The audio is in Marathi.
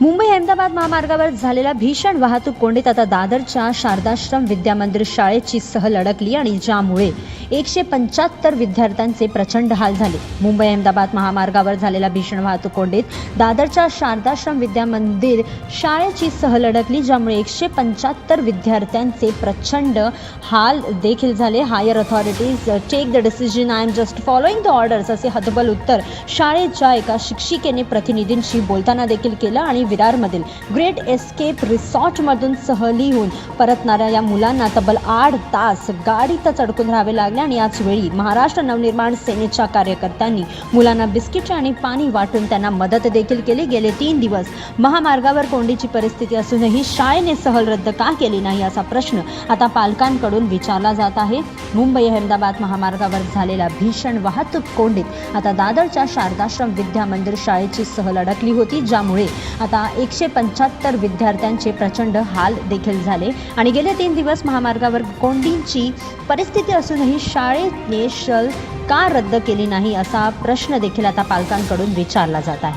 मुंबई अहमदाबाद महामार्गावर झालेल्या भीषण वाहतूक कोंडीत आता दादरच्या शारदाश्रम विद्यामंदिर शाळेची सहल अडकली आणि ज्यामुळे एकशे पंच्याहत्तर विद्यार्थ्यांचे प्रचंड हाल झाले. मुंबई अहमदाबाद महामार्गावर झालेल्या भीषण वाहतूक कोंडीत दादरच्या शारदाश्रम विद्यामंदिर शाळेची सहल अडकली ज्यामुळे एकशे पंच्याहत्तर विद्यार्थ्यांचे प्रचंड हाल देखील झाले. Higher authorities take the decision I am just following the orders असे हतबल उत्तर शाळेच्या एका शिक्षिकेने प्रतिनिधींशी बोलताना देखील केलं आणि विरारमधील ग्रेट एस्केप रिसॉर्टमधून सहलीहून परतणाऱ्या या मुलांना तब्बल आठ तास गाडीतच अडकून राहावे लागले आणि याच वेळी महाराष्ट्र नवनिर्माण सेनेच्या कार्यकर्त्यांनी मुलांना बिस्किटचे आणि पाणी वाटून त्यांना मदत देखील केली. गेले तीन दिवस महामार्गावर कोंडीची परिस्थिती असूनही शाळेने सहल रद्द का केली नाही असा प्रश्न आता पालकांकडून विचारला जात आहे. मुंबई अहमदाबाद महामार्गावर झालेल्या भीषण वाहतूक कोंडीत आता दादरच्या शारदाश्रम विद्या मंदिर शाळेची सहल अडकली होती ज्यामुळे आता एकशे पंच्याहत्तर विद्यार्थ्यांचे प्रचंड हाल देखील झाले. आणि गेले तीन दिवस महामार्गावर कोंडींची परिस्थिती असूनही शाळेने शल का रद्द केली नाही असा प्रश्न देखील आता पालकांकडून विचारला जात आहे.